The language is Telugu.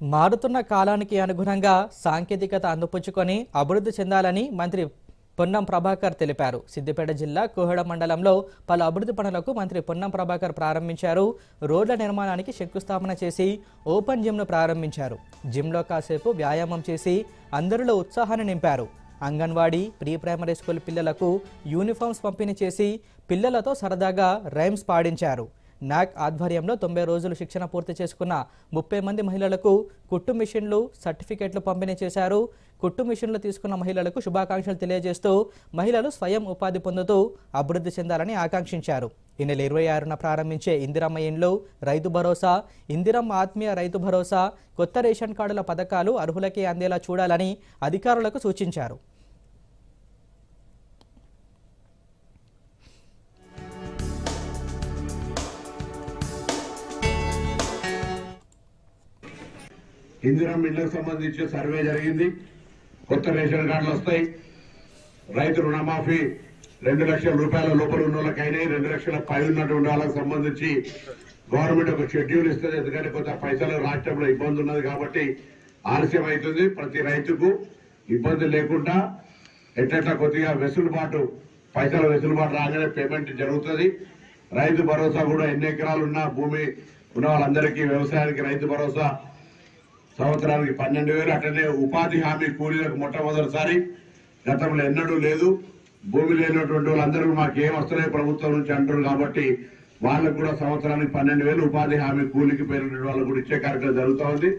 మారుతున్న కాలానికి అనుగుణంగా సాంకేతికత అందిపుచ్చుకొని అభివృద్ధి చెందాలని మంత్రి పొన్నం ప్రభాకర్ తెలిపారు. సిద్దిపేట జిల్లా కోహెడ మండలంలో పలు అభివృద్ధి పనులకు మంత్రి పొన్నం ప్రభాకర్ ప్రారంభించారు. రోడ్ల నిర్మాణానికి శంకుస్థాపన చేసి ఓపెన్ జిమ్ను ప్రారంభించారు. జిమ్లో కాసేపు వ్యాయామం చేసి అందరిలో ఉత్సాహాన్ని నింపారు. అంగన్వాడీ ప్రీ ప్రైమరీ స్కూల్ పిల్లలకు యూనిఫామ్స్ పంపిణీ చేసి పిల్లలతో సరదాగా రైమ్స్ పాడించారు. నాక్ ఆధ్వర్యంలో తొంభై రోజులు శిక్షణ పూర్తి చేసుకున్న ముప్పై మంది మహిళలకు కుట్టు మిషన్లు సర్టిఫికెట్లు పంపిణీ చేశారు. కుట్టు మిషన్లు తీసుకున్న మహిళలకు శుభాకాంక్షలు తెలియజేస్తూ మహిళలు స్వయం ఉపాధి పొందుతూ అభివృద్ధి చెందాలని ఆకాంక్షించారు. ఈ నెల ఇరవై ఆరున ప్రారంభించే ఇందిరమ్మ ఇండ్లు రైతు భరోసా ఇందిరమ్మ ఆత్మీయ రైతు భరోసా కొత్త రేషన్ కార్డుల పథకాలు అర్హులకే అందేలా చూడాలని అధికారులకు సూచించారు. ఇందిరా మిల్లుకు సంబంధించి సర్వే జరిగింది. కొత్త రేషన్ కార్డులు వస్తాయి. రైతు రుణమాఫీ రెండు లక్షల రూపాయల లోపల ఉన్న వాళ్ళకైనా రెండు లక్షల పై ఉన్నటువంటి వాళ్ళకి సంబంధించి గవర్నమెంట్ ఒక షెడ్యూల్ ఇస్తుంది. ఎందుకంటే కొంత పైసలు రాష్ట్రంలో ఇబ్బంది ఉన్నది కాబట్టి ఆలస్యం అవుతుంది ప్రతి రైతుకు. ఇబ్బంది లేకుండా ఎట్లెట్లా కొద్దిగా వెసులుబాటు పైసల వెసులుబాటు రాగానే పేమెంట్ జరుగుతుంది. రైతు భరోసా కూడా ఎన్ని ఎకరాలు ఉన్నా భూమి ఉన్న వాళ్ళందరికీ వ్యవసాయానికి రైతు భరోసా సంవత్సరానికి పన్నెండు వేలు అట్లనే ఉపాధి హామీ కూలీలకు మొట్టమొదటిసారి గతంలో ఎన్నడూ లేదు. భూమి లేనటువంటి వాళ్ళందరూ మాకు ఏం వస్తలే ప్రభుత్వం నుంచి అంటారు కాబట్టి వాళ్ళకు కూడా సంవత్సరానికి పన్నెండు వేలు ఉపాధి హామీ కూలికి పేరున్న వాళ్ళకు కూడా ఇచ్చే కార్యక్రమం జరుగుతూ ఉంది.